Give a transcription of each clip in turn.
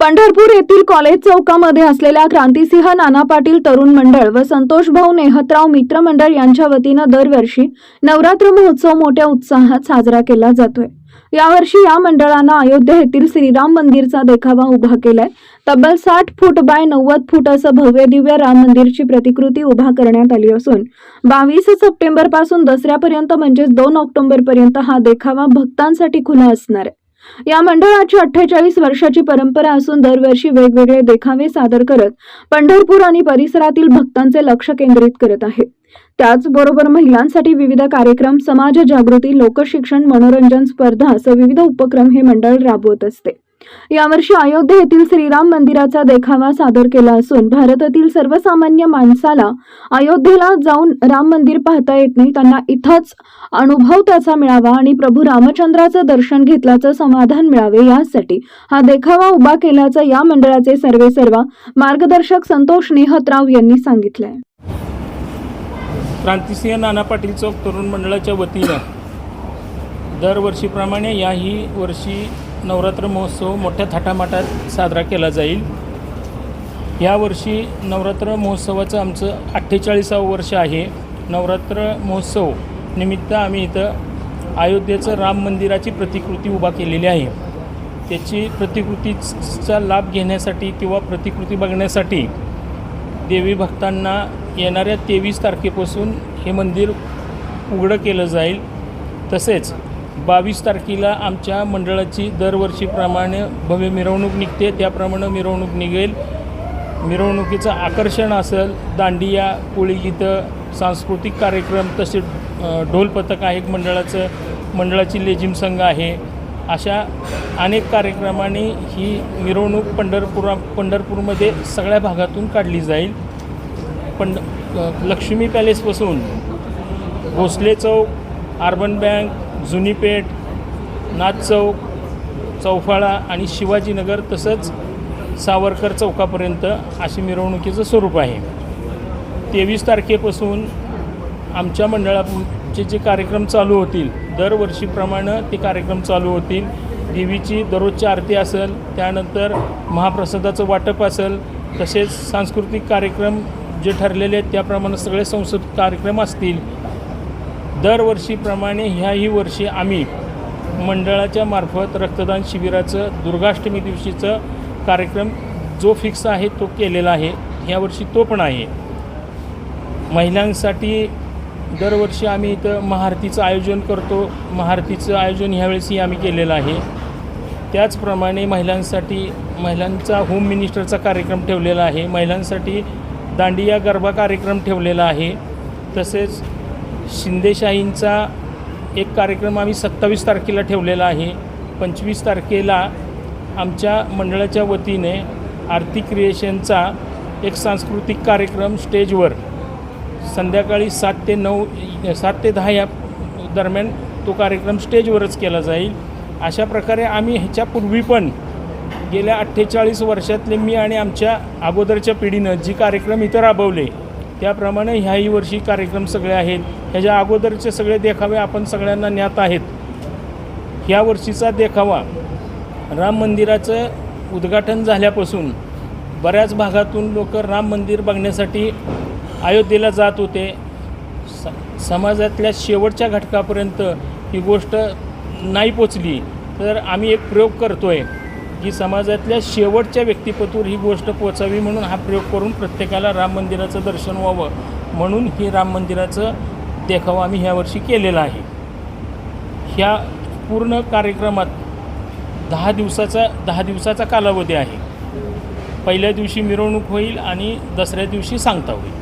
पंढरपूर येथील कॉलेज चौकामध्ये असलेल्या क्रांतिसिंह नाना पाटील तरुण मंडळ व संतोष भाऊ नेहतराव मित्र मंडळ यांच्या वतीनं दरवर्षी नवरात्र महोत्सव मोठ्या उत्साहात साजरा केला जातोय. यावर्षी या मंडळानं अयोध्या येथील श्रीराम मंदिरचा देखावा उभा केलाय. तब्बल साठ फूट बाय नव्वद फूट असं भव्य दिव्य राम मंदिरची प्रतिकृती उभा करण्यात आली असून बावीस सप्टेंबरपासून दसऱ्यापर्यंत म्हणजेच दोन ऑक्टोबर पर्यंत हा देखावा भक्तांसाठी खुला असणार आहे. या मंडळाची अठ्ठेचाळीस वर्षाची परंपरा असून दरवर्षी वेगवेगळे देखावे सादर करत पंढरपूर आणि परिसरातील भक्तांचे लक्ष केंद्रित करत आहे. त्याचबरोबर महिलांसाठी विविध कार्यक्रम समाज जागृती लोकशिक्षण मनोरंजन स्पर्धा असं विविध उपक्रम हे मंडळ राबवत असते. यावर्षी अयोध्या येथील श्रीराम मंदिराचा देखावा सादर केला असून भारतातील सर्वसामान्य माणसाला अयोध्येला जाऊन राम मंदिर पाहता येत नाही. त्यांना इथंच अनुभव त्याचा मिळावा आणि प्रभू रामचंद्राचं दर्शन घेतल्याचं समाधान मिळावे यासाठी हा देखावा उभा केल्याचं या मंडळाचे सर्वे सर्वा मार्गदर्शक संतोष नेहतराव यांनी सांगितलंय. क्रांतिसिंह नाना पाटील चौक तरुण मंडळाच्या वतीनं दरवर्षीप्रमाणे याही वर्षी नवरात्र महोत्सव मोठ्या थाटामाटात साजरा केला जाईल. यावर्षी नवरात्र महोत्सवाचं आमचं अठ्ठेचाळीसावं वर्ष आहे. नवरात्र महोत्सव निमित्त आम्ही इथं अयोध्येचं राम मंदिराची प्रतिकृती उभा केलेली आहे. त्याची प्रतिकृतीचा लाभ घेण्यासाठी किंवा प्रतिकृती बघण्यासाठी देवी भक्तांना येणाऱ्या तेवीस तारखेपासून हे मंदिर उघडं केलं जाईल. तसेच बावीस तारखेला आमच्या मंडळाची दरवर्षीप्रमाणे भव्य मिरवणूक निघते. त्याप्रमाणे मिरवणूक निघेल. मिरवणुकीचं आकर्षण असेल. दांडिया कोळीगीतं सांस्कृतिक कार्यक्रम तसे ढोल पथक आहे. मंडळाचं मंडळाची लेझिम संघ आहे. अशा अनेक कार्यक्रमाने ही मिरवणूक पंढरपुरा पंढरपूरमध्ये सगळ्या भागातून काढली जाईल. पण लक्ष्मी पॅलेसपासून भोसले चौक अर्बन बँक जुनी पेठ नाथ चौक चौफाळा आणि शिवाजीनगर तसंच सावरकर चौकापर्यंत अशी मिरवणुकीचं स्वरूप आहे. तेवीस तारखेपासून आमच्या मंडळाचे जे कार्यक्रम चालू होतील दरवर्षीप्रमाणे ते कार्यक्रम चालू होतील. देवीची दररोजची आरती असेल त्यानंतर महाप्रसादाचं वाटप असेल तसेच सांस्कृतिक कार्यक्रम जे ठरलेले आहेत त्याप्रमाणे सगळे संसद कार्यक्रम असतील. दरवर्षीप्रमाणे ह्याही वर्षी आम्ही मंडळाच्या मार्फत रक्तदान शिबिराचं दुर्गाष्टमी दिवशीचं कार्यक्रम जो फिक्स आहे तो केलेला आहे. ह्यावर्षी तो पण आहे. महिलांसाठी दरवर्षी आम्ही इथं महाआरतीचं आयोजन करतो. महाआरतीचं आयोजन ह्यावेळेसही आम्ही केलेलं आहे. त्याचप्रमाणे महिलांसाठी महिलांचा होम मिनिस्टरचा कार्यक्रम ठेवलेला आहे. महिलांसाठी दांडिया गरबा कार्यक्रम ठेवलेला आहे. तसेच शिंदेशाहींचा एक कार्यक्रम आम्ही सत्तावीस तारखेला ठेवलेला आहे. पंचवीस तारखेला आमच्या मंडळाच्या वतीने आरती क्रिएशनचा एक सांस्कृतिक कार्यक्रम स्टेजवर संध्याकाळी सात ते नऊ सात ते दहा या दरम्यान तो कार्यक्रम स्टेजवरच केला जाईल. अशा प्रकारे आम्ही ह्याच्यापूर्वी पण गेल्या अठ्ठेचाळीस वर्षातले मी आणि आमच्या अगोदरच्या पिढीनं जी कार्यक्रम इथं राबवले त्याप्रमाणे ह्याही वर्षी कार्यक्रम सगळे आहेत. ह्याच्या अगोदरचे सगळे देखावे आपण सगळ्यांना ज्ञात आहेत. ह्या वर्षीचा देखावा राम मंदिराचं उद्घाटन झाल्यापासून बऱ्याच भागातून लोक राम मंदिर बघण्यासाठी अयोध्येला जात होते. स समाजातल्या शेवटच्या घटकापर्यंत ही गोष्ट नाही पोचली. तर आम्ही एक प्रयोग करतो आहे की समाजातल्या शेवटच्या व्यक्तिपतूर ही गोष्ट पोचावी म्हणून हा प्रयोग करून प्रत्येकाला राम मंदिराचं दर्शन व्हावं म्हणून हे राम मंदिराचं देखावा आम्ही ह्यावर्षी केलेला आहे. ह्या पूर्ण कार्यक्रमात दहा दिवसाचा दहा दिवसाचा कालावधी आहे. पहिल्या दिवशी मिरवणूक होईल आणि दसऱ्या दिवशी सांगता होईल.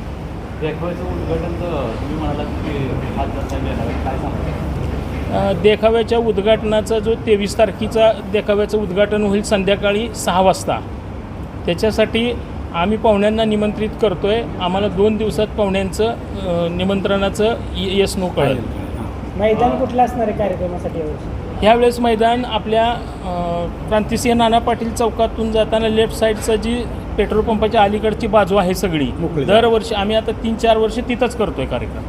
उद्घाटन तुम्ही म्हणालात की काय सांगता देखाव्याच्या उद्घाटनाचा जो तेवीस तारखेचा देखाव्याचं उद्घाटन होईल संध्याकाळी सहा वाजता. त्याच्यासाठी आम्ही पाहुण्यांना निमंत्रित करतो आहे आम्हाला दोन दिवसात पाहुण्यांचं निमंत्रणाचं यस नो कळेल. मैदान कुठलं असणार आहे कार्यक्रमासाठी ह्यावेळेस मैदान आपल्या क्रांतिसिंह नाना पाटील चौकातून जाताना लेफ्ट साईडचं जी पेट्रोल पंपाच्या अलीकडची बाजू आहे सगळी दरवर्षी आम्ही आता तीन चार वर्ष तिथंच करतोय कार्यक्रम.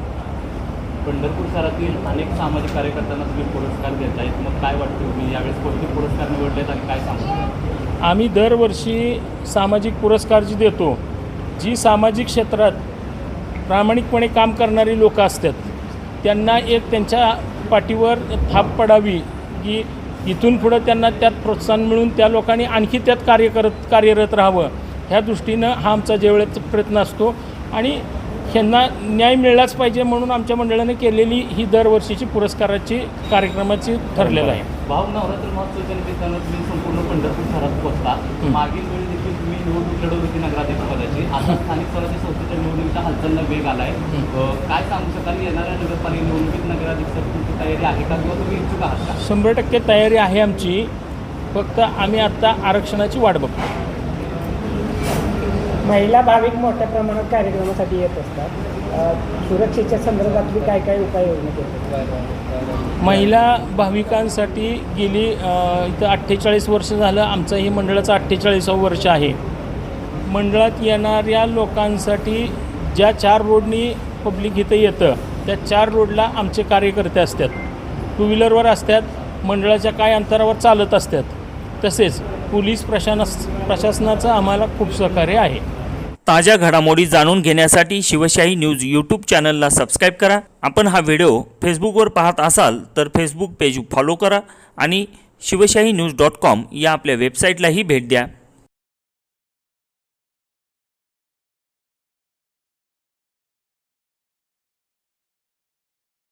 पंढरपूर शहरातील अनेक सामाजिक कार्यकर्त्यांना तुम्ही पुरस्कार देत आहेत मग काय वाटतं? तुम्ही यावेळेस कोणते पुरस्कार निवडलेत आणि काय सांगता आम्ही दरवर्षी सामाजिक पुरस्कार जी देतो जी सामाजिक क्षेत्रात प्रामाणिकपणे काम करणारी लोकं असतात त्यांना एक त्यांच्या पाठीवर थाप पडावी की इथून पुढं त्यांना त्यात प्रोत्साहन मिळून त्या लोकांनी आणखी त्यात कार्य करत कार्यरत राहावं. ह्या दृष्टीनं हा आमचा ज्यावेळेस प्रयत्न असतो. आणि ह्यांना न्याय मिळालाच पाहिजे म्हणून आमच्या मंडळाने केलेली ही दरवर्षीची पुरस्काराची कार्यक्रमाची ठरलेलं आहे. भाऊ नवरात्र महोत्सवाच्या निमित्तानं तुम्ही संपूर्ण पंढरपूर शहरात पोहोचता. मागील वेळी देखील तुम्ही निवडणूक लढवली होती नगराध्यक्ष पदाची. आता स्थानिक स्वराज्य संस्थेच्या निवडणुकीच्या हालचालीला वेग आलाय. अं, काय सांगू शकाल? येणाऱ्या नगरपालिका निवडणुकीत नगराध्यक्ष तुमची तयारी आहे का किंवा तुम्ही इच्छुक आहात का? शंभर टक्के तयारी आहे आमची. फक्त आम्ही आत्ता आरक्षणाची वाट बघतो महिला भाविक मोठ्या प्रमाणात कार्यक्रमासाठी येत असतात. सुरक्षेच्या संदर्भातली काय काय उपाययोजना केली महिला भाविकांसाठी गेली इथं अठ्ठेचाळीस वर्ष झालं. आमचं हे मंडळाचं अठ्ठेचाळीसावं वर्ष आहे. मंडळात येणाऱ्या लोकांसाठी ज्या चार रोडनी पब्लिक इथं येतं त्या चार रोडला आमचे कार्यकर्ते असतात. टू व्हीलरवर असतात मंडळाच्या काय अंतरावर चालत असतात. तसेच पोलीस प्रशास प्रशासनाचं आम्हाला खूप सहकार्य आहे. ताज्या घडामोडी जाणून घेण्यासाठी शिवशाही न्यूज यूट्यूब चॅनलला सबस्क्राईब करा. आपण हा व्हिडिओ फेसबुकवर पाहत असाल तर फेसबुक पेज फॉलो करा आणि शिवशाही न्यूज डॉट कॉम या आपल्या वेबसाईटलाही भेट द्या.